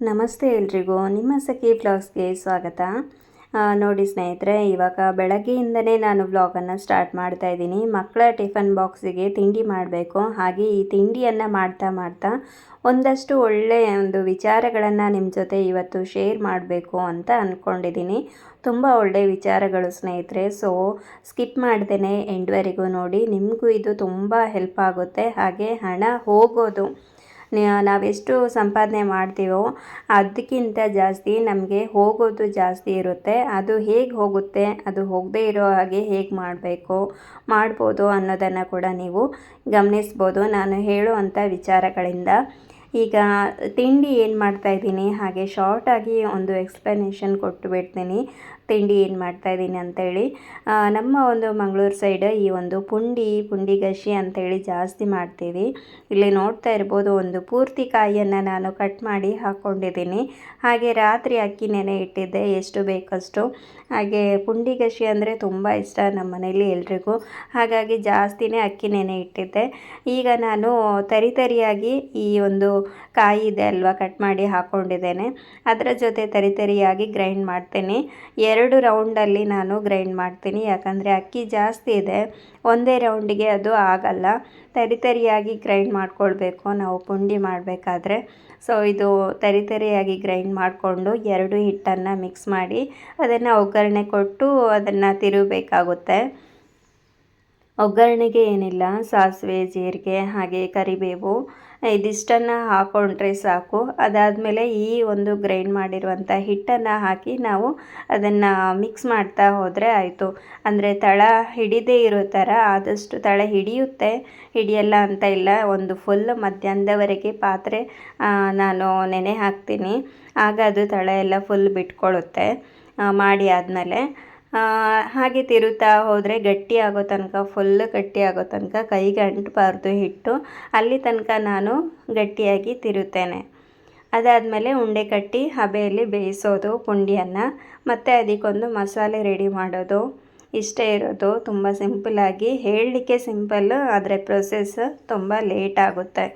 ನಮಸ್ತೆ ಎಲ್ರಿಗೂ. ನಿಮ್ಮ ಸಖಿ ವ್ಲಾಗ್ಸ್ಗೆ ಸ್ವಾಗತ. ನೋಡಿ ಸ್ನೇಹಿತರೆ, ಇವಾಗ ಬೆಳಗ್ಗೆಯಿಂದನೇ ನಾನು ವ್ಲಾಗನ್ನು ಸ್ಟಾರ್ಟ್ ಮಾಡ್ತಾ ಇದ್ದೀನಿ. ಮಕ್ಕಳ ಟಿಫನ್ ಬಾಕ್ಸಿಗೆ ತಿಂಡಿ ಮಾಡಬೇಕು. ಹಾಗೆ ಈ ತಿಂಡಿಯನ್ನು ಮಾಡ್ತಾ ಮಾಡ್ತಾ ಒಂದಷ್ಟು ಒಳ್ಳೆಯ ಒಂದು ವಿಚಾರಗಳನ್ನು ನಿಮ್ಮ ಜೊತೆ ಇವತ್ತು ಶೇರ್ ಮಾಡಬೇಕು ಅಂತ ಅಂದ್ಕೊಂಡಿದ್ದೀನಿ ತುಂಬ ಒಳ್ಳೆಯ ವಿಚಾರಗಳು ಸ್ನೇಹಿತರೆ. ಸೊ, ಸ್ಕಿಪ್ ಮಾಡ್ದೇನೆ ಎಂಡ್ವರೆಗೂ ನೋಡಿ. ನಿಮಗೂ ಇದು ತುಂಬ ಹೆಲ್ಪ್ ಆಗುತ್ತೆ. ಹಾಗೆ ಹಣ ಹೋಗೋದು ನಾವೆಷ್ಟು ಸಂಪಾದನೆ ಮಾಡ್ತೀವೋ ಅದಕ್ಕಿಂತ ಜಾಸ್ತಿ ನಮಗೆ ಹೋಗೋದು ಜಾಸ್ತಿ ಇರುತ್ತೆ. ಅದು ಹೇಗೆ ಹೋಗುತ್ತೆ, ಅದು ಹೋಗದೇ ಇರೋ ಹಾಗೆ ಹೇಗೆ ಮಾಡಬೇಕು, ಮಾಡ್ಬೋದು ಅನ್ನೋದನ್ನು ಕೂಡ ನೀವು ಗಮನಿಸ್ಬೋದು. ನಾನು ಹೇಳುವಂಥ ವಿಚಾರಗಳಿಂದ ಈಗ ತಿಂಡಿ ಏನು ಮಾಡ್ತಾ ಇದ್ದೀನಿ, ಹಾಗೆ ಶಾರ್ಟಾಗಿ ಒಂದು ಎಕ್ಸ್ಪ್ಲನೇಷನ್ ಕೊಟ್ಟು ಬಿಡ್ತೀನಿ. ತಿಂಡಿ ಏನು ಮಾಡ್ತಾ ಇದ್ದೀನಿ ಅಂತೇಳಿ ನಮ್ಮ ಒಂದು ಮಂಗಳೂರು ಸೈಡ್ ಈ ಒಂದು ಪುಂಡಿ ಪುಂಡಿಗಶಿ ಅಂತೇಳಿ ಜಾಸ್ತಿ ಮಾಡ್ತೀವಿ. ಇಲ್ಲಿ ನೋಡ್ತಾ ಇರ್ಬೋದು ಒಂದು ಪೂರ್ತಿ ಕಾಯಿಯನ್ನು ನಾನು ಕಟ್ ಮಾಡಿ ಹಾಕ್ಕೊಂಡಿದ್ದೀನಿ ಹಾಗೆ ರಾತ್ರಿ ಅಕ್ಕಿ ನೆನೆ ಇಟ್ಟಿದ್ದೆ, ಎಷ್ಟು ಬೇಕಷ್ಟು. ಹಾಗೆ ಪುಂಡಿಗಶಿ ಅಂದರೆ ತುಂಬ ಇಷ್ಟ ನಮ್ಮ ಮನೇಲಿ ಎಲ್ರಿಗೂ. ಹಾಗಾಗಿ ಜಾಸ್ತಿನೇ ಅಕ್ಕಿ ನೆನೆ ಇಟ್ಟಿದ್ದೆ. ಈಗ ನಾನು ತರಿ ತರಿಯಾಗಿ ಈ ಒಂದು ಕಾಯಿ ಇದೆ ಅಲ್ವಾ ಕಟ್ ಮಾಡಿ ಹಾಕ್ಕೊಂಡಿದ್ದೇನೆ ಅದರ ಜೊತೆ ತರಿ ತರಿಯಾಗಿ ಗ್ರೈಂಡ್ ಮಾಡ್ತೀನಿ. ಎರಡು ರೌಂಡಲ್ಲಿ ನಾನು ಗ್ರೈಂಡ್ ಮಾಡ್ತೀನಿ. ಯಾಕಂದರೆ ಅಕ್ಕಿ ಜಾಸ್ತಿ ಇದೆ. ಒಂದೇ ರೌಂಡಿಗೆ ಅದು ಆಗಲ್ಲ. ತರಿ ತರಿಯಾಗಿ ಗ್ರೈಂಡ್ ಮಾಡ್ಕೊಳ್ಬೇಕು. ನಾವು ಪುಂಡಿ ಮಾಡಬೇಕಾದ್ರೆ. ಸೊ, ಇದು ತರಿ ತರಿಯಾಗಿ ಗ್ರೈಂಡ್ ಮಾಡಿಕೊಂಡು ಎರಡು ಹಿಟ್ಟನ್ನು ಮಿಕ್ಸ್ ಮಾಡಿ ಅದನ್ನು ಒಗ್ಗರಣೆ ಕೊಟ್ಟು ಅದನ್ನು ತಿರುಗಬೇಕಾಗುತ್ತೆ. ಒಗ್ಗರಣೆಗೆ ಏನಿಲ್ಲ. ಸಾಸಿವೆ, ಜೀರಿಗೆ, ಹಾಗೆ ಕರಿಬೇವು. ಇದಿಷ್ಟನ್ನು ಹಾಕ್ಕೊಂಡ್ರೆ ಸಾಕು. ಅದಾದಮೇಲೆ ಈ ಒಂದು ಗ್ರೈಂಡ್ ಮಾಡಿರುವಂಥ ಹಿಟ್ಟನ್ನು ಹಾಕಿ ನಾವು ಅದನ್ನು ಮಿಕ್ಸ್ ಮಾಡ್ತಾ ಹೋದರೆ ಆಯಿತು. ಅಂದರೆ ತಳ ಹಿಡಿದೇ ಇರೋ ಥರ ಆದಷ್ಟು ತಳ ಹಿಡಿಯುತ್ತೆ, ಹಿಡಿಯಲ್ಲ ಅಂತ ಇಲ್ಲ. ಒಂದು ಫುಲ್ ಮಧ್ಯಾಹ್ನದವರೆಗೆ ಪಾತ್ರೆ ನಾನು ನೆನೆ ಹಾಕ್ತೀನಿ. ಆಗ ಅದು ತಳ ಎಲ್ಲ ಫುಲ್ ಬಿಟ್ಕೊಳ್ಳುತ್ತೆ ಮಾಡಿ ಆದಮೇಲೆ. ಹಾಗೆ ತಿರುತ್ತಾ ಹೋದರೆ ಗಟ್ಟಿ ಆಗೋ ತನಕ ಫುಲ್ ಗಟ್ಟಿ ಆಗೋ ತನಕ ಕೈಗೆ ಅಂಟಬಾರ್ದು ಹಿಟ್ಟು. ಅಲ್ಲಿ ತನಕ ನಾನು ಗಟ್ಟಿಯಾಗಿ ತಿರುತ್ತೇನೆ ಅದಾದಮೇಲೆ ಉಂಡೆ ಕಟ್ಟಿ ಹಬೆಯಲ್ಲಿ ಬೇಯಿಸೋದು, ಪುಂಡಿಯನ್ನು. ಮತ್ತು ಅದಕ್ಕೊಂದು ಮಸಾಲೆ ರೆಡಿ ಮಾಡೋದು. ಇಷ್ಟೇ ಇರೋದು. ತುಂಬ ಸಿಂಪಲ್ಲಾಗಿ ಹೇಳಲಿಕ್ಕೆ ಸಿಂಪಲ್ಲು ಆದರೆ ಪ್ರೊಸೆಸ್ ತುಂಬ ಲೇಟ್ ಆಗುತ್ತೆ.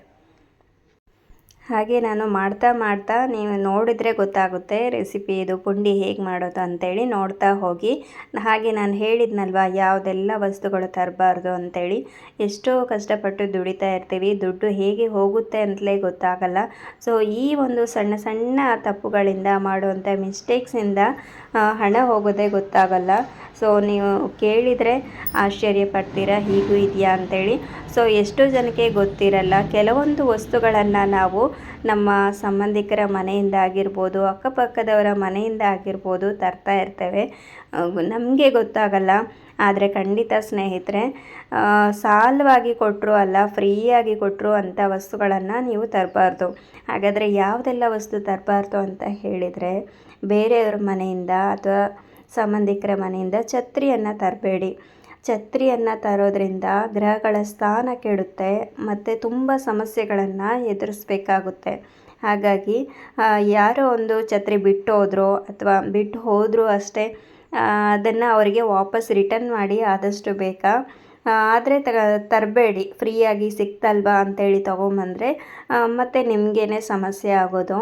ಹಾಗೆ ನಾನು ಮಾಡ್ತಾ ಮಾಡ್ತಾ ನೀವು ನೋಡಿದರೆ ಗೊತ್ತಾಗುತ್ತೆ ರೆಸಿಪಿ ಇದು ಪುಂಡಿ ಹೇಗೆ ಮಾಡೋದು ಅಂತೇಳಿ ನೋಡ್ತಾ ಹೋಗಿ. ಹಾಗೆ ನಾನು ಹೇಳಿದ್ನಲ್ವ ಯಾವುದೆಲ್ಲ ವಸ್ತುಗಳು ತರಬಾರ್ದು ಅಂತೇಳಿ. ಎಷ್ಟೋ ಕಷ್ಟಪಟ್ಟು ದುಡಿತಾ ಇರ್ತೀವಿ, ದುಡ್ಡು ಹೇಗೆ ಹೋಗುತ್ತೆ ಅಂತಲೇ ಗೊತ್ತಾಗಲ್ಲ. ಸೊ ಈ ಒಂದು ಸಣ್ಣ ಸಣ್ಣ ತಪ್ಪುಗಳಿಂದ ಮಾಡುವಂಥ ಮಿಸ್ಟೇಕ್ಸಿಂದ ಹಣ ಹೋಗೋದೇ ಗೊತ್ತಾಗಲ್ಲ. ಸೊ ನೀವು ಕೇಳಿದರೆ ಆಶ್ಚರ್ಯ ಪಡ್ತೀರಾ ಹೀಗೂ ಇದೆಯಾ ಅಂತೇಳಿ. ಸೊ ಎಷ್ಟೋ ಜನಕ್ಕೆ ಗೊತ್ತಿರಲ್ಲ, ಕೆಲವೊಂದು ವಸ್ತುಗಳನ್ನು ನಾವು ನಮ್ಮ ಸಂಬಂಧಿಕರ ಮನೆಯಿಂದ ಆಗಿರ್ಬೋದು, ಅಕ್ಕಪಕ್ಕದವರ ಮನೆಯಿಂದ ಆಗಿರ್ಬೋದು ತರ್ತಾ ಇರ್ತೇವೆ. ನಮಗೆ ಗೊತ್ತಾಗಲ್ಲ, ಆದರೆ ಖಂಡಿತ ಸ್ನೇಹಿತರೆ ಸಾಲವಾಗಿ ಕೊಟ್ಟರು ಅಲ್ಲ, ಫ್ರೀಯಾಗಿ ಕೊಟ್ಟರು ಅಂಥ ವಸ್ತುಗಳನ್ನು ನೀವು ತರಬಾರ್ದು. ಹಾಗಾದರೆ ಯಾವುದೆಲ್ಲ ವಸ್ತು ತರಬಾರ್ದು ಅಂತ ಹೇಳಿದರೆ, ಬೇರೆಯವ್ರ ಮನೆಯಿಂದ ಅಥವಾ ಸಂಬಂಧಿಕರ ಮನೆಯಿಂದ ಛತ್ರಿಯನ್ನು ತರಬೇಡಿ. ಛತ್ರಿಯನ್ನು ತರೋದ್ರಿಂದ ಗ್ರಹಗಳ ಸ್ಥಾನ ಕೆಡುತ್ತೆ ಮತ್ತು ತುಂಬ ಸಮಸ್ಯೆಗಳನ್ನು ಎದುರಿಸ್ಬೇಕಾಗುತ್ತೆ. ಹಾಗಾಗಿ ಯಾರೋ ಒಂದು ಛತ್ರಿ ಬಿಟ್ಟು ಹೋದ್ರು ಅಥವಾ ಬಿಟ್ಟು ಹೋದರೂ ಅಷ್ಟೇ ಅದನ್ನು ಅವರಿಗೆ ವಾಪಸ್ ರಿಟರ್ನ್ ಮಾಡಿ ಆದಷ್ಟು ಬೇಗ. ಆದರೆ ತ, ತರಬೇಡಿ, ಫ್ರೀಯಾಗಿ ಸಿಕ್ತಲ್ವಾ ಅಂತೇಳಿ ತೊಗೊಂಬಂದರೆ ಮತ್ತು ನಿಮಗೇನೆ ಸಮಸ್ಯೆ ಆಗೋದು.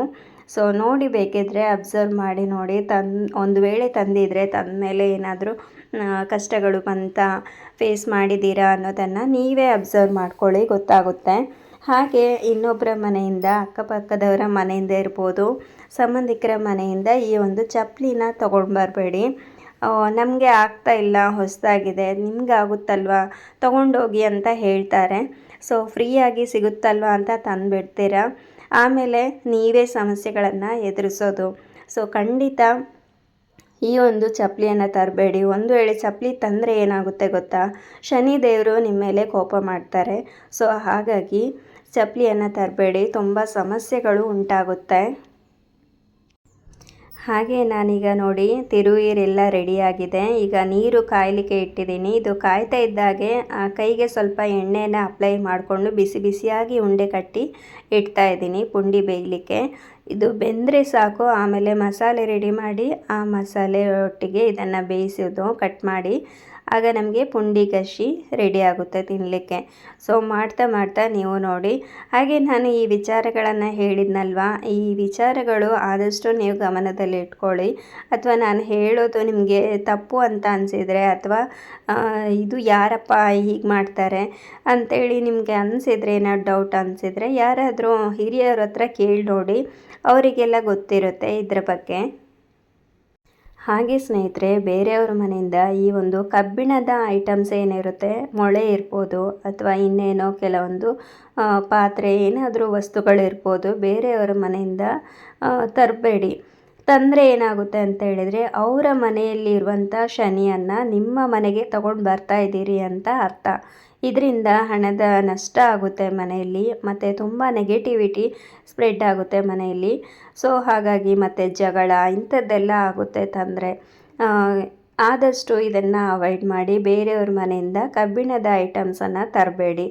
ಸೊ, ನೋಡಿ ಬೇಕಿದ್ರೆ ಅಬ್ಸರ್ವ್ ಮಾಡಿ ನೋಡಿ, ತನ್, ಒಂದು ವೇಳೆ ತಂದಿದ್ರೆ ತಂದ ಮೇಲೆ ಏನಾದರೂ ಕಷ್ಟಗಳು ಬಂತ ಫೇಸ್ ಮಾಡಿದ್ದೀರಾ ಅನ್ನೋದನ್ನು ನೀವೇ ಅಬ್ಸರ್ವ್ ಮಾಡ್ಕೊಳ್ಳಿ, ಗೊತ್ತಾಗುತ್ತೆ. ಹಾಗೆ ಇನ್ನೊಬ್ಬರ ಮನೆಯಿಂದ, ಅಕ್ಕಪಕ್ಕದವರ ಮನೆಯಿಂದ ಇರ್ಬೋದು, ಸಂಬಂಧಿಕರ ಮನೆಯಿಂದ ಈ ಒಂದು ಚಪ್ಪಲಿನ ತೊಗೊಂಡು ಬರಬೇಡಿ ನಮಗೆ ಆಗ್ತಾ ಇಲ್ಲ, ಹೊಸದಾಗಿದೆ ನಿಮ್ಗೆ ಆಗುತ್ತಲ್ವಾ ತೊಗೊಂಡೋಗಿ ಅಂತ ಹೇಳ್ತಾರೆ. ಸೊ ಫ್ರೀಯಾಗಿ ಸಿಗುತ್ತಲ್ವಾ ಅಂತ ತಂದುಬಿಡ್ತೀರ. ಆಮೇಲೆ ನೀವೇ ಸಮಸ್ಯೆಗಳನ್ನು ಎದುರಿಸೋದು. ಸೊ ಖಂಡಿತ ಈ ಒಂದು ಚಪ್ಪಲಿಯನ್ನು ತರಬೇಡಿ. ಒಂದು ವೇಳೆ ಚಪ್ಪಲಿ ತಂದರೆ ಏನಾಗುತ್ತೆ ಗೊತ್ತಾ? ಶನಿ ದೇವರು ನಿಮ್ಮ ಮೇಲೆ ಕೋಪ ಮಾಡ್ತಾರೆ. ಸೊ, ಹಾಗಾಗಿ ಚಪ್ಪಲಿಯನ್ನು ತರಬೇಡಿ. ತುಂಬ ಸಮಸ್ಯೆಗಳು ಉಂಟಾಗುತ್ತೆ. ಹಾಗೆ ನಾನೀಗ ನೋಡಿ ತಿರುವೀರೆಲ್ಲ ರೆಡಿಯಾಗಿದೆ. ಈಗ ನೀರು ಕಾಯಲಿಕ್ಕೆ ಇಟ್ಟಿದ್ದೀನಿ. ಇದು ಕಾಯ್ತಾ ಇದ್ದಾಗೆ ಕೈಗೆ ಸ್ವಲ್ಪ ಎಣ್ಣೆನ ಅಪ್ಲೈ ಮಾಡಿಕೊಂಡು ಬಿಸಿ ಬಿಸಿಯಾಗಿ ಉಂಡೆ ಕಟ್ಟಿ ಇಡ್ತಾ ಇದ್ದೀನಿ ಪುಂಡಿ ಬೇಯಲಿಕ್ಕೆ. ಇದು ಬೆಂದರೆ ಸಾಕು. ಆಮೇಲೆ ಮಸಾಲೆ ರೆಡಿ ಮಾಡಿ ಆ ಮಸಾಲೆ ಒಟ್ಟಿಗೆ ಇದನ್ನು ಬೇಯಿಸೋದು, ಕಟ್ ಮಾಡಿ. ಆಗ ನಮಗೆ ಪುಂಡಿ ಗಶಿ ರೆಡಿ ಆಗುತ್ತೆ ತಿನ್ನಲಿಕ್ಕೆ ಸೊ ಮಾಡ್ತಾ ಮಾಡ್ತಾ ನೀವು ನೋಡಿ. ಹಾಗೆ ನಾನು ಈ ವಿಚಾರಗಳನ್ನು ಹೇಳಿದ್ನಲ್ವಾ? ಈ ವಿಚಾರಗಳು ಆದಷ್ಟು ನೀವು ಗಮನದಲ್ಲಿ ಇಟ್ಕೊಳ್ಳಿ. ಅಥವಾ ನಾನು ಹೇಳೋದು ನಿಮಗೆ ತಪ್ಪು ಅಂತ ಅನಿಸಿದರೆ ಅಥವಾ ಇದು ಯಾರಪ್ಪ ಹೀಗೆ ಮಾಡ್ತಾರೆ ಅಂಥೇಳಿ ನಿಮಗೆ ಅನಿಸಿದರೆ ಏನಾದ್ರು ಡೌಟ್ ಅನಿಸಿದರೆ ಯಾರಾದರೂ ಹಿರಿಯರ ಹತ್ರ ಕೇಳಿ ನೋಡಿ. ಅವರಿಗೆಲ್ಲ ಗೊತ್ತಿರುತ್ತೆ ಇದ್ರ ಬಗ್ಗೆ. ಹಾಗೆ ಸ್ನೇಹಿತರೆ, ಬೇರೆಯವ್ರ ಮನೆಯಿಂದ ಈ ಒಂದು ಕಬ್ಬಿಣದ ಐಟಮ್ಸ್ ಏನಿರುತ್ತೆ, ಮೊಳೆ ಇರ್ಬೋದು ಅಥವಾ ಇನ್ನೇನೋ ಕೆಲವೊಂದು ಪಾತ್ರೆ, ಏನಾದರೂ ವಸ್ತುಗಳಿರ್ಬೋದು ಬೇರೆಯವರ ಮನೆಯಿಂದ ತರಬೇಡಿ. ತಂದರೆ ಏನಾಗುತ್ತೆ ಅಂತ ಹೇಳಿದರೆ, ಅವರ ಮನೆಯಲ್ಲಿ ಇರುವಂಥ ಶನಿಯನ್ನು ನಿಮ್ಮ ಮನೆಗೆ ತಗೊಂಡು ಬರ್ತಾ ಇದ್ದೀರಿ ಅಂತ ಅರ್ಥ. ಇದರಿಂದ ಹಣದ ನಷ್ಟ ಆಗುತ್ತೆ ಮನೆಯಲ್ಲಿ, ಮತ್ತು ತುಂಬ ನೆಗೆಟಿವಿಟಿ ಸ್ಪ್ರೆಡ್ ಆಗುತ್ತೆ ಮನೆಯಲ್ಲಿ. ಸೊ ಹಾಗಾಗಿ ಮತ್ತು ಜಗಳ ಇಂಥದ್ದೆಲ್ಲ ಆಗುತ್ತೆ ತಂದರೆ. ಆದಷ್ಟು ಇದನ್ನು ಅವಾಯ್ಡ್ ಮಾಡಿ ಬೇರೆಯವ್ರ ಮನೆಯಿಂದ ಕಬ್ಬಿಣದ ಐಟಮ್ಸನ್ನು ತರಬೇಡಿ.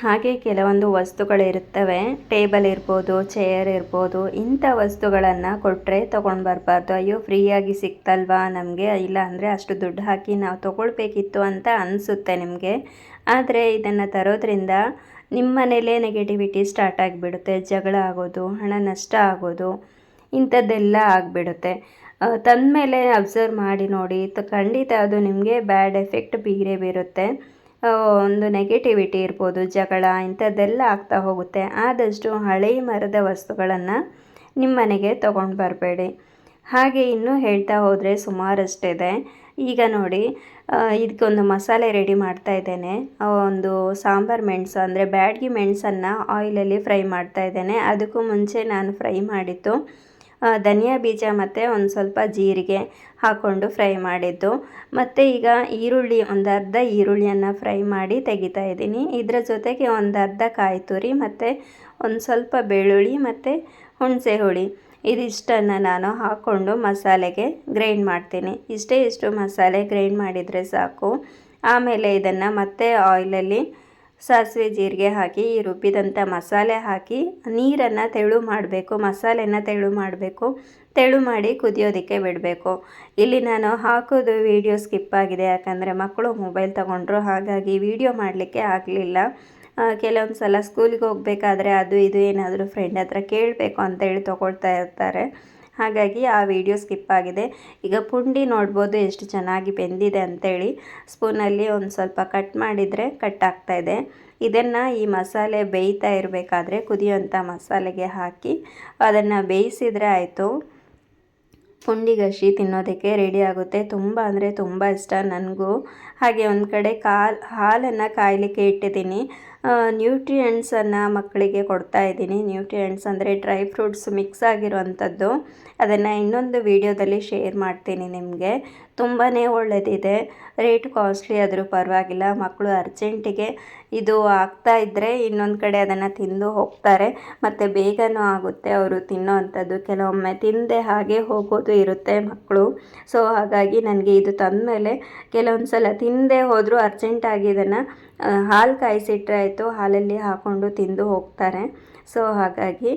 ಹಾಗೆ ಕೆಲವೊಂದು ವಸ್ತುಗಳಿರುತ್ತವೆ ಟೇಬಲ್ ಇರ್ಬೋದು ಚೇರ್ ಇರ್ಬೋದು, ಇಂಥ ವಸ್ತುಗಳನ್ನು ಕೊಟ್ಟರೆ ತೊಗೊಂಡು ಬರಬಾರ್ದು. ಅಯ್ಯೋ, ಫ್ರೀಯಾಗಿ ಸಿಕ್ತಲ್ವಾ ನಮಗೆ? ಇಲ್ಲ ಅಂದರೆ ಅಷ್ಟು ದುಡ್ಡು ಹಾಕಿ ನಾವು ತೊಗೊಳ್ಬೇಕಿತ್ತು ಅಂತ ಅನಿಸುತ್ತೆ ನಿಮಗೆ. ಆದರೆ ಇದನ್ನು ತರೋದ್ರಿಂದ ನಿಮ್ಮ ಮನೇಲೇ ನೆಗೆಟಿವಿಟಿ ಸ್ಟಾರ್ಟ್ ಆಗಿಬಿಡುತ್ತೆ, ಜಗಳ ಆಗೋದು, ಹಣ ನಷ್ಟ ಆಗೋದು, ಇಂಥದ್ದೆಲ್ಲ ಆಗಿಬಿಡುತ್ತೆ. ತಂದಮೇಲೆ ಅಬ್ಸರ್ವ್ ಮಾಡಿ ನೋಡಿ ಖಂಡಿತ ಅದು ನಿಮಗೆ ಬ್ಯಾಡ್ ಎಫೆಕ್ಟ್ ಬೀರೇ ಬೀರುತ್ತೆ. ಒಂದು ನೆಗೆಟಿವಿಟಿ ಇರ್ಬೋದು, ಜಗಳ, ಇಂಥದ್ದೆಲ್ಲ ಆಗ್ತಾ ಹೋಗುತ್ತೆ. ಆದಷ್ಟು ಹಳೆಯ ಮರದ ವಸ್ತುಗಳನ್ನು ನಿಮ್ಮ ಮನೆಗೆ ತೊಗೊಂಡು ಬರಬೇಡಿ. ಹಾಗೆ ಇನ್ನೂ ಹೇಳ್ತಾ ಹೋದರೆ ಸುಮಾರಷ್ಟಿದೆ. ಈಗ ನೋಡಿ ಇದಕ್ಕೊಂದು ಮಸಾಲೆ ರೆಡಿ ಮಾಡ್ತಾ ಇದ್ದೇನೆ. ಒಂದು ಸಾಂಬಾರು ಮೆಣಸು, ಅಂದರೆ ಬ್ಯಾಡ್ಗಿ ಮೆಣಸನ್ನು ಆಯಿಲಲ್ಲಿ ಫ್ರೈ ಮಾಡ್ತಾ ಇದ್ದೇನೆ. ಅದಕ್ಕೂ ಮುಂಚೆ ನಾನು ಫ್ರೈ ಮಾಡಿದ್ದು ಧನಿಯಾ ಬೀಜ ಮತ್ತು ಒಂದು ಸ್ವಲ್ಪ ಜೀರಿಗೆ ಹಾಕ್ಕೊಂಡು ಫ್ರೈ ಮಾಡಿದ್ದು. ಮತ್ತು ಈಗ ಈರುಳ್ಳಿ, ಒಂದು ಅರ್ಧ ಈರುಳ್ಳಿಯನ್ನು ಫ್ರೈ ಮಾಡಿ ತೆಗಿತಾ ಇದ್ದೀನಿ. ಇದರ ಜೊತೆಗೆ ಒಂದು ಅರ್ಧ ಕಾಯಿ ತುರಿ ಮತ್ತು ಒಂದು ಸ್ವಲ್ಪ ಬೆಳ್ಳುಳ್ಳಿ ಮತ್ತು ಹುಣಸೆ ಹುಳಿ ಇದಿಷ್ಟನ್ನು ನಾನು ಹಾಕ್ಕೊಂಡು ಮಸಾಲೆಗೆ ಗ್ರೈಂಡ್ ಮಾಡ್ತೀನಿ. ಇಷ್ಟೇ ಇಷ್ಟು ಮಸಾಲೆ ಗ್ರೈಂಡ್ ಮಾಡಿದರೆ ಸಾಕು. ಆಮೇಲೆ ಇದನ್ನು ಮತ್ತೆ ಆಯಿಲಲ್ಲಿ ಸಾಸಿವೆ ಜೀರಿಗೆ ಹಾಕಿ, ಈ ರುಬ್ಬಿದಂಥ ಮಸಾಲೆ ಹಾಕಿ, ನೀರನ್ನು ತೆಳು ಮಾಡಬೇಕು, ಮಸಾಲೆನ ತೆಳು ಮಾಡಬೇಕು, ತೆಳು ಮಾಡಿ ಕುದಿಯೋದಕ್ಕೆ ಬಿಡಬೇಕು. ಇಲ್ಲಿ ನಾನು ಹಾಕೋದು ವಿಡಿಯೋ ಸ್ಕಿಪ್ ಆಗಿದೆ, ಯಾಕಂದರೆ ಮಕ್ಕಳು ಮೊಬೈಲ್ ತಗೊಂಡ್ರು ಹಾಗಾಗಿ ವಿಡಿಯೋ ಮಾಡಲಿಕ್ಕೆ ಆಗಲಿಲ್ಲ. ಕೆಲವೊಂದು ಸಲ ಸ್ಕೂಲಿಗೆ ಹೋಗಬೇಕಾದ್ರೆ ಅದು ಇದು ಏನಾದರೂ ಫ್ರೆಂಡ್ ಹತ್ರ ಕೇಳಬೇಕು ಅಂತೇಳಿ ತೊಗೊಳ್ತಾ ಇರ್ತಾರೆ. ಹಾಗಾಗಿ ಆ ವಿಡಿಯೋ ಸ್ಕಿಪ್ ಆಗಿದೆ. ಈಗ ಪುಂಡಿ ನೋಡ್ಬೋದು ಎಷ್ಟು ಚೆನ್ನಾಗಿ ಬೆಂದಿದೆ ಅಂಥೇಳಿ ಸ್ಪೂನಲ್ಲಿ ಒಂದು ಸ್ವಲ್ಪ ಕಟ್ ಮಾಡಿದರೆ ಕಟ್ ಆಗ್ತಾ ಇದೆ. ಇದನ್ನು ಈ ಮಸಾಲೆ ಬೇಯ್ತಾ ಇರಬೇಕಾದ್ರೆ ಕುದಿಯುವಂಥ ಮಸಾಲೆಗೆ ಹಾಕಿ ಅದನ್ನು ಬೇಯಿಸಿದರೆ ಆಯಿತು. ಪುಂಡಿ ಗಶಿ ತಿನ್ನೋದಕ್ಕೆ ರೆಡಿ ಆಗುತ್ತೆ. ತುಂಬ ಅಂದರೆ ತುಂಬ ಇಷ್ಟ ನನಗೂ. ಹಾಗೆ ಒಂದು ಕಡೆ ಕಾಲು, ಹಾಲನ್ನು ಕಾಯಲಿಕ್ಕೆ ಇಟ್ಟಿದ್ದೀನಿ. ನ್ಯೂಟ್ರಿಯೆಂಟ್ಸನ್ನು ಮಕ್ಕಳಿಗೆ ಕೊಡ್ತಾ ಇದ್ದೀನಿ. ನ್ಯೂಟ್ರಿಯೆಂಟ್ಸ್ ಅಂದರೆ ಡ್ರೈ ಫ್ರೂಟ್ಸ್ ಮಿಕ್ಸ್ ಆಗಿರುವಂಥದ್ದು. ಅದನ್ನು ಇನ್ನೊಂದು ವೀಡಿಯೋದಲ್ಲಿ ಶೇರ್ ಮಾಡ್ತೀನಿ ನಿಮಗೆ. ತುಂಬಾ ಒಳ್ಳೆಯದಿದೆ ರೇಟ್ ಕಾಸ್ಟ್ಲಿ ಆದರೂ ಪರವಾಗಿಲ್ಲ. ಮಕ್ಕಳು ಅರ್ಜೆಂಟಿಗೆ ಇದು ಆಗ್ತಾ ಇದ್ದರೆ ಇನ್ನೊಂದು ಕಡೆ ಅದನ್ನು ತಿಂದು ಹೋಗ್ತಾರೆ. ಮತ್ತು ಬೇಗನೂ ಆಗುತ್ತೆ ಅವರು ತಿನ್ನೋ ಅಂಥದ್ದು ಕೆಲವೊಮ್ಮೆ ತಿಂದೆ ಹಾಗೆ ಹೋಗೋದು ಇರುತ್ತೆ ಮಕ್ಕಳು. ಸೊ ಹಾಗಾಗಿ ನನಗೆ ಇದು ತಂದ ಮೇಲೆ ಕೆಲವೊಂದು ಸಲ ತಿಂದೇ ಹೋದರೂ ಅರ್ಜೆಂಟಾಗಿ ಇದನ್ನು ಹಾಲು ಕಾಯಿಸಿಟ್ರೆ ಆಯಿತು. ಹಾಲಲ್ಲಿ ಹಾಕ್ಕೊಂಡು ತಿಂದು ಹೋಗ್ತಾರೆ. ಸೊ ಹಾಗಾಗಿ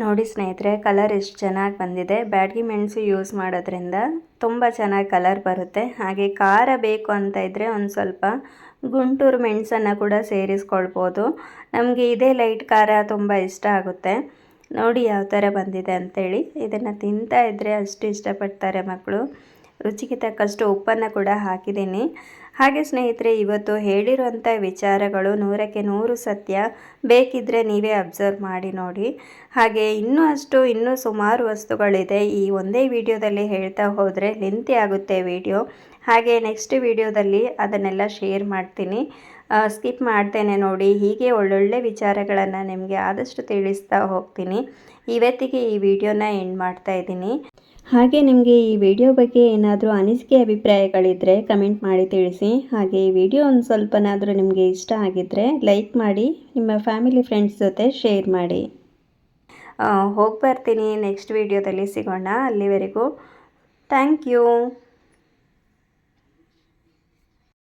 ನೋಡಿ ಸ್ನೇಹಿತರೆ ಕಲರ್ ಎಷ್ಟು ಚೆನ್ನಾಗಿ ಬಂದಿದೆ. ಬ್ಯಾಡ್ಗಿ ಮೆಣಸು ಯೂಸ್ ಮಾಡೋದ್ರಿಂದ ತುಂಬ ಚೆನ್ನಾಗಿ ಕಲರ್ ಬರುತ್ತೆ. ಹಾಗೆ ಖಾರ ಬೇಕು ಅಂತ ಇದ್ದರೆ ಒಂದು ಸ್ವಲ್ಪ ಗುಂಟೂರು ಮೆಣಸನ್ನು ಕೂಡ ಸೇರಿಸ್ಕೊಳ್ಬೋದು. ನಮಗೆ ಇದೇ ಲೈಟ್ ಖಾರ ತುಂಬ ಇಷ್ಟ ಆಗುತ್ತೆ. ನೋಡಿ ಯಾವ ಥರ ಬಂದಿದೆ ಅಂಥೇಳಿ ಇದನ್ನು ತಿಂತಾ ಇದ್ದರೆ ಅಷ್ಟು ಇಷ್ಟಪಡ್ತಾರೆ ಮಕ್ಕಳು ರುಚಿಗೆ ತಕ್ಕಷ್ಟು ಉಪ್ಪನ್ನು ಕೂಡ ಹಾಕಿದ್ದೀನಿ. ಹಾಗೆ ಸ್ನೇಹಿತರೆ, ಇವತ್ತು ಹೇಳಿರುವಂಥ ವಿಚಾರಗಳು ನೂರಕ್ಕೆ ನೂರು ಸತ್ಯ. ಬೇಕಿದ್ದರೆ ನೀವೇ ಅಬ್ಸರ್ವ್ ಮಾಡಿ ನೋಡಿ. ಹಾಗೆ ಇನ್ನೂ ಅಷ್ಟು, ಇನ್ನೂ ಸುಮಾರು ವಸ್ತುಗಳಿದೆ. ಈ ಒಂದೇ ವಿಡಿಯೋದಲ್ಲಿ ಹೇಳ್ತಾ ಹೋದರೆ ಲೆಂತಿ ಆಗುತ್ತೆ ವಿಡಿಯೋ. ಹಾಗೆ ನೆಕ್ಸ್ಟ್ ವಿಡಿಯೋದಲ್ಲಿ ಅದನ್ನೆಲ್ಲ ಶೇರ್ ಮಾಡ್ತೀನಿ. ಸ್ಕಿಪ್ ಮಾಡ್ತೇನೆ ನೋಡಿ. ಹೀಗೆ ಒಳ್ಳೊಳ್ಳೆ ವಿಚಾರಗಳನ್ನು ನಿಮಗೆ ಆದಷ್ಟು ತಿಳಿಸ್ತಾ ಹೋಗ್ತೀನಿ. ಇವತ್ತಿಗೆ ಈ ವಿಡಿಯೋನ ಎಂಡ್ ಮಾಡ್ತಾ ಇದ್ದೀನಿ. ಹಾಗೆ ನಿಮಗೆ ಈ ವಿಡಿಯೋ ಬಗ್ಗೆ ಏನಾದರೂ ಅನಿಸಿಕೆ ಅಭಿಪ್ರಾಯಗಳಿದ್ದರೆ ಕಮೆಂಟ್ ಮಾಡಿ ತಿಳಿಸಿ. ಹಾಗೆ ಈ ವಿಡಿಯೋ ಒಂದು ಸ್ವಲ್ಪನಾದರೂ ನಿಮಗೆ ಇಷ್ಟ ಆಗಿದ್ದರೆ ಲೈಕ್ ಮಾಡಿ, ನಿಮ್ಮ ಫ್ಯಾಮಿಲಿ ಫ್ರೆಂಡ್ಸ್ ಜೊತೆ ಶೇರ್ ಮಾಡಿ. ಹೋಗಿ ಬರ್ತೀನಿ ನೆಕ್ಸ್ಟ್ ವಿಡಿಯೋದಲ್ಲಿ ಸಿಗೋಣ. ಅಲ್ಲಿವರೆಗೂ ಥ್ಯಾಂಕ್ ಯು.